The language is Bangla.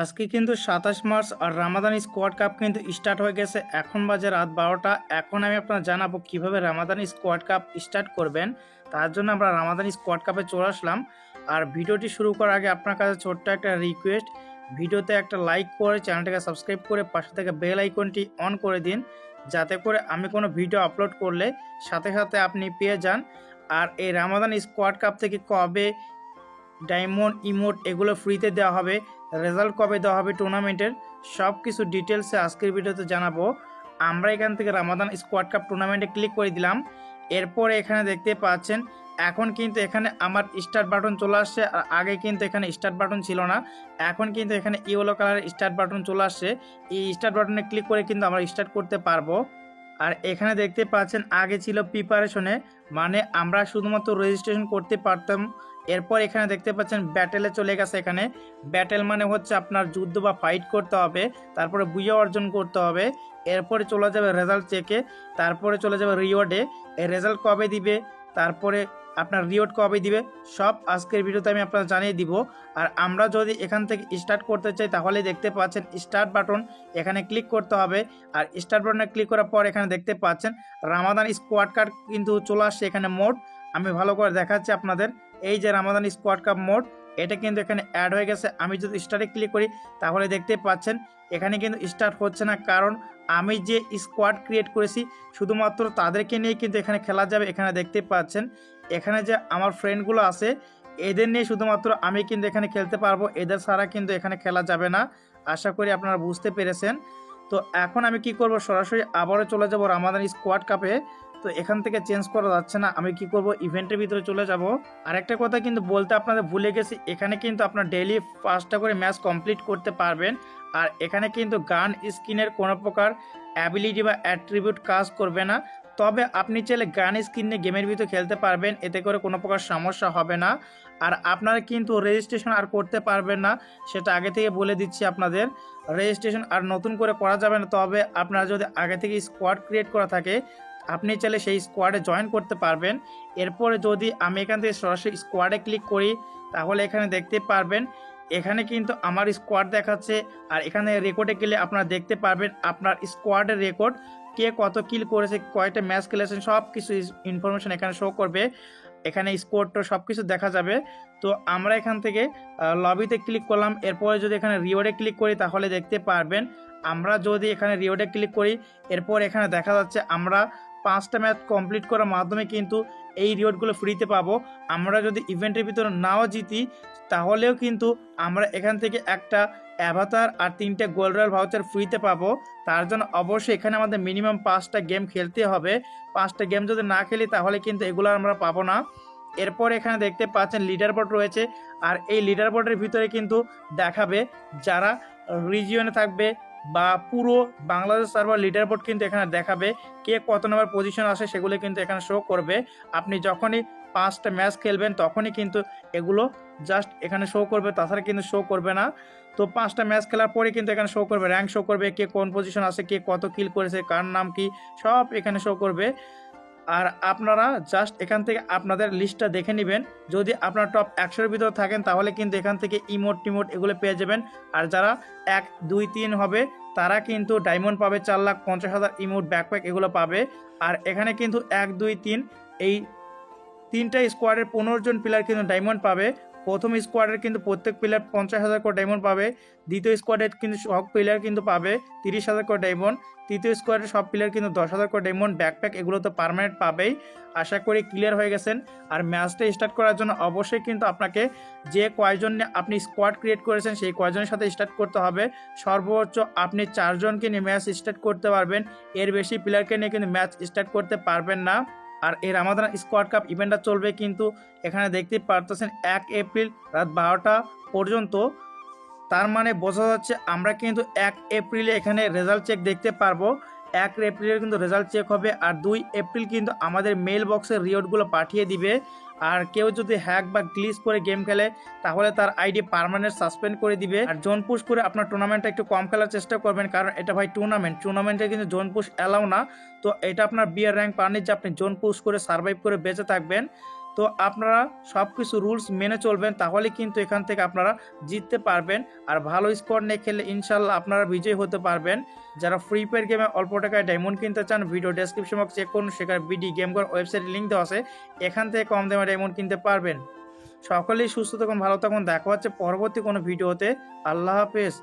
আজকে কিন্তু সাতাশ মার্চ আর রামাদান স্কোয়াড কাপ কিন্তু স্টার্ট হয়ে গেছে। এখন বাজে রাত বারোটা। এখন আমি আপনার জানাব কীভাবে রামাদান স্কোয়াড কাপ স্টার্ট করবেন। তার জন্য আমরা রামাদান স্কোয়াড কাপে চলে আসলাম। আর ভিডিওটি শুরু করার আগে আপনার কাছে ছোট্ট একটা রিকোয়েস্ট ভিডিওতে একটা লাইক করে চ্যানেলটাকে সাবস্ক্রাইব করে পাশে থেকে বেল আইকনটি অন করে দিন। যাতে করে আমি কোনো ভিডিও আপলোড করলে সাথে সাথে আপনি পেয়ে যান। আর এই রামাদান স্কোয়াড কাপ থেকে কবে ডায়মন্ড ইমোট এগুলো ফ্রিতে দেওয়া হবে রেজাল্ট কবে দেওয়া হবে টুর্নামেন্টের সব কিছু ডিটেলসে আজকের ভিডিওতে জানাব। আমরা এখান থেকে রামাদান স্কোয়াড কাপ টুর্নামেন্টে ক্লিক করে দিলাম। এরপরে এখানে দেখতে পাচ্ছেন, এখন কিন্তু এখানে আমার স্টার্ট বাটন চলে আসছে। আর আগে কিন্তু এখানে স্টার্ট বাটন ছিল না। এখন কিন্তু এখানে ইয়েলো কালারের স্টার্ট বাটন চলে আসছে। এই স্টার্ট বাটনে ক্লিক করে কিন্তু আমরা স্টার্ট করতে পারব। আর এখানে দেখতে পাচ্ছেন আগে ছিল প্রিপারেশনে মানে আমরা শুধুমাত্র রেজিস্ট্রেশন করতে পারতাম। এরপর এখানে দেখতে পাচ্ছেন ব্যাটেলে চলে গেছে এখানে। ব্যাটেল মানে হচ্ছে আপনার যুদ্ধ বা ফাইট করতে হবে, তারপরে বুঝে অর্জন করতে হবে, এরপরে চলে যাবে রেজাল্ট চেকে তারপরে চলে যাবে রিওয়ার্ডে এই রেজাল্ট কবে দিবে? তারপরে আপনার রিওয়ার্ড কবে দিবে। সব আজকের ভিডিওতে আমি আপনার জানিয়ে দিব। আর আমরা যদি এখান থেকে স্টার্ট করতে চাই তাহলে দেখতে পাচ্ছেন স্টার্ট বাটন এখানে ক্লিক করতে হবে। আর স্টার্ট বাটনে ক্লিক করার পর এখানে দেখতে পাচ্ছেন রামাদান স্কোয়াড কার্ড কিন্তু চলে আসছে এখানে মোড আমি ভালো করে দেখাচ্ছি আপনাদের। এই যে রামাদান স্কোয়াড কাপ মোড এটা কিন্তু এখানে অ্যাড হয়ে গেছে। আমি যদি স্টার্টে ক্লিক করি, তাহলে দেখতে পাচ্ছেন এখানে কিন্তু স্টার্ট হচ্ছে না। কারণ আমি যে স্কোয়াড ক্রিয়েট করেছি, শুধুমাত্র তাদেরকে নিয়ে কিন্তু এখানে খেলা যাবে। এখানে দেখতে পাচ্ছেন এখানে যে আমার ফ্রেন্ডগুলো আছে, এদের নিয়ে শুধুমাত্র আমি কিন্তু এখানে খেলতে পারব, এদের ছাড়া কিন্তু এখানে খেলা যাবে না। আশা করি আপনারা বুঝতে পেরেছেন। তো এখন আমি কি করব, সরাসরি আবারও চলে যাব রামাদান স্কোয়াড কাপে তো এখান থেকে চেঞ্জ করা যাচ্ছে না, আমি কি করব ইভেন্টের ভিতরে চলে যাব। আর একটা কথা কিন্তু বলতে আপনাদের ভুলে গেছি, এখানে কিন্তু আপনার ডেইলি পাঁচটা করে ম্যাচ কমপ্লিট করতে পারবেন। আর এখানে কিন্তু গান স্কিনের কোনো প্রকার অ্যাবিলিটি বা অ্যাট্রিবিউট কাজ করবে না। তবে আপনি চাইলে গান স্ক্রিন গেমের ভিতরে খেলতে পারবেন, এতে করে কোনো প্রকার সমস্যা হবে না। আর আপনারা কিন্তু রেজিস্ট্রেশন আর করতে পারবেন না, সেটা আগে থেকে বলে দিচ্ছি আপনাদের। রেজিস্ট্রেশন আর নতুন করে করা যাবে না, তবে আপনারা যদি আগে থেকে স্কোয়াড ক্রিয়েট করা থাকে, আপনি চাইলে সেই স্কোয়াডে জয়েন করতে পারবেন। এরপরে যদি আমি এখান থেকে সরাসরি স্কোয়াডে ক্লিক করি, তাহলে এখানে দেখতে পারবেন, এখানে কিন্তু আমার স্কোয়াড দেখাচ্ছে। আর এখানে রেকর্ডে গেলে আপনারা দেখতে পারবেন, আপনার স্কোয়াডের রেকর্ড কে কত কিল করেছে, কয়টা ম্যাচ খেলেছেন সব কিছু ইনফরমেশন এখানে শো করবে। এখানে স্কোরটা সব কিছু দেখা যাবে। তো আমরা এখান থেকে লবিতে ক্লিক করলাম। এরপরে যদি এখানে রিওয়ার্ডে ক্লিক করি, তাহলে দেখতে পারবেন, আমরা যদি এখানে রিওয়ার্ডে ক্লিক করি, এরপর এখানে দেখা যাচ্ছে আমরা পাঁচটা ম্যাচ কমপ্লিট করার মাধ্যমে কিন্তু এই রিওয়ার্ডগুলো ফ্রিতে পাবো। আমরা যদি ইভেন্টের ভিতরে নাও জিতি, তাহলেও কিন্তু আমরা এখান থেকে একটা অ্যাভাতার আর তিনটে গোল্ড রয়্যাল ভাউচার ফ্রিতে পাবো। তার জন্য অবশ্যই এখানে আমাদের মিনিমাম পাঁচটা গেম খেলতে হবে। পাঁচটা গেম যদি না খেলি, তাহলে কিন্তু এগুলো আমরা পাবো না। এরপর এখানে দেখতে পাচ্ছেন লিডার বোর্ড রয়েছে। আর এই লিডার বোর্ডের ভিতরে কিন্তু দেখাবে যারা রিজিয়নে থাকবে বা পুরো বাংলাদেশ সার্ভার লিডার বোর্ড কিন্তু এখানে দেখাবে কে কত নম্বর পজিশন আসে, সেগুলো কিন্তু এখানে শো করবে। আপনি যখনই পাঁচটা ম্যাচ খেলবেন, তখনই কিন্তু এগুলো জাস্ট এখানে শো করবে, তাছাড়া কিন্তু শো করবে না। তো পাঁচটা ম্যাচ খেলার পরে কিন্তু এখানে শো করবে র্যাঙ্ক শো করবে, কে কোন পজিশন আছে, কে কত কিল করেছে, কার নাম কি, সব এখানে শো করবে। আর আপনারা জাস্ট এখান থেকে আপনাদের লিস্টটা দেখে নেবেন। যদি আপনার টপ একশোর ভিতরে থাকেন, তাহলে কিন্তু এখান থেকে ইমোট টিমোট এগুলো পেয়ে যাবেন। আর যারা এক, দুই, তিন হবে, তারা কিন্তু ডায়মন্ড পাবে চার লাখ পঞ্চাশ হাজার ইমোট ব্যাকপ্যাক এগুলো পাবে। আর এখানে কিন্তু এক, দুই, তিন, এই তিনটা স্কোয়াডের পনেরো জন প্লেয়ার কিন্তু ডায়মন্ড পাবে। প্রথম স্কোয়াডের কিন্তু প্রত্যেক প্লেয়ার পঞ্চাশ হাজার করে ডায়মন্ড পাবে। দ্বিতীয় স্কোয়াডের কিন্তু সব প্লেয়ার কিন্তু পাবে তিরিশ হাজার করে ডায়মন্ড তৃতীয় স্কোয়াডের সব প্লেয়ার কিন্তু দশ হাজার করে ডায়মন্ড ব্যাকপ্যাক এগুলো তো পারমানেন্ট পাবেই। আশা করি ক্লিয়ার হয়ে গেছেন। আর ম্যাচটা স্টার্ট করার জন্য অবশ্যই কিন্তু আপনাকে যে কয়জন আপনি স্কোয়াড ক্রিয়েট করেছেন, সেই কয়জনের সাথে স্টার্ট করতে হবে। সর্বোচ্চ আপনি চারজনকে নিয়ে ম্যাচ স্টার্ট করতে পারবেন। এর বেশি প্লেয়ারকে নিয়ে কিন্তু ম্যাচ স্টার্ট করতে পারবেন না। আর এই রামাদান স্কোয়াড কাপ ইভেন্টটা চলবে কিন্তু এখানে দেখতে পারতেছেন এক এপ্রিল রাত বারোটা পর্যন্ত। তার মানে বোঝা যাচ্ছে আমরা কিন্তু এক এপ্রিলে এখানে রেজাল্ট চেক দেখতে পারব। এক এপ্রিলের কিন্তু রেজাল্ট চেক হবে আর দুই এপ্রিল কিন্তু আমাদের মেল বক্সের রিওয়ার্ডগুলো পাঠিয়ে দিবে। আর কেউ যদি হ্যাক বা গ্লিচ করে গেম খেলে, তাহলে তার আইডি পার্মানেন্ট সাসপেন্ড করে দিবে। আর জোন পুশ করে আপনার টুর্নামেন্টটা একটু কম খেলার চেষ্টা করবেন, কারণ এটা ভাই টুর্নামেন্ট টুর্নামেন্টে কিন্তু জোন পুশ অ্যালাউ না। তো এটা আপনার বিয়ার র্যাঙ্ক পানির যে আপনি জোন পুশ করে সার্ভাইভ করে বেঁচে থাকবেন। তো আপনারা সব কিছু রুলস মেনে চলবেন, তাহলে কিন্তু এখান থেকে আপনারা জিততে পারবেন। আর ভালো স্কোর নিয়ে খেলে ইনশাল্লাহ আপনারা বিজয়ী হতে পারবেন। যারা ফ্রি ফায়ার গেমে অল্প টাকায় ডায়মন্ড কিনতে চান, ভিডিও ডেসক্রিপশন বক্স চেক করুন সেখানে বিডি গেম করার ওয়েবসাইট লিঙ্ক দেওয়া আছে, এখান থেকে কম দামে ডায়মন্ড কিনতে পারবেন। সকলেই সুস্থ থাকুন, ভালো থাকুন, দেখা হচ্ছে পরবর্তী কোনো ভিডিওতে। আল্লাহ হাফেজ।